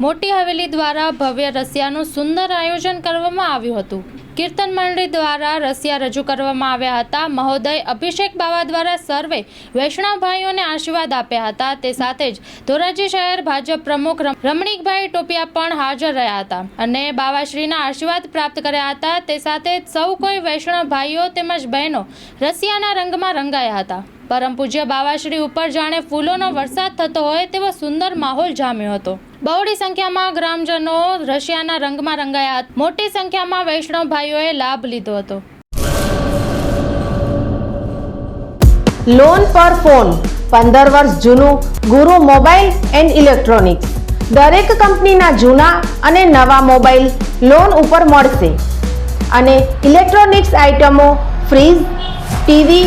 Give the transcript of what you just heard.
મોટી હવેલી દ્વારા ભવ્ય રસિયાનું સુંદર આયોજન કરવામાં આવ્યું હતું. કીર્તન મંડળી દ્વારા રસિયા રજૂ કરવામાં આવ્યા હતા. મહોદય અભિષેક બાવા દ્વારા સર્વે વૈષ્ણવ ભાઈઓને આશીર્વાદ આપ્યા હતા. તે સાથે જ ધોરાજી શહેર ભાજપ પ્રમુખ રમ- રમણીકભાઈ ટોપિયા પણ હાજર રહ્યા હતા અને બાવાશ્રીના આશીર્વાદ પ્રાપ્ત કર્યા હતા. તે સાથે સૌ કોઈ વૈષ્ણવ ભાઈઓ તેમજ બહેનો રસિયાના રંગમાં રંગાયા હતા. પરમ પૂજ્ય બાવાશ્રી ઉપર જાણે ફૂલોનો વરસાદ થતો હોય તેવો સુંદર માહોલ જામ્યો હતો. બહોળી સંખ્યામાં ગ્રામજનો રશિયાના રંગમાં રંગાયા મોટી સંખ્યામાં વૈષ્ણવ ભાઈઓએ લાભ લીધો હતો. લોન પર ફોન પંદર વર્ષ જૂનું ગુરુ મોબાઈલ એન્ડ ઇલેક્ટ્રોનિક્સ. દરેક કંપનીના જૂના અને નવા મોબાઈલ લોન ઉપર મળશે. અને ઇલેક્ટ્રોનિક્સ આઇટમો fridge, TV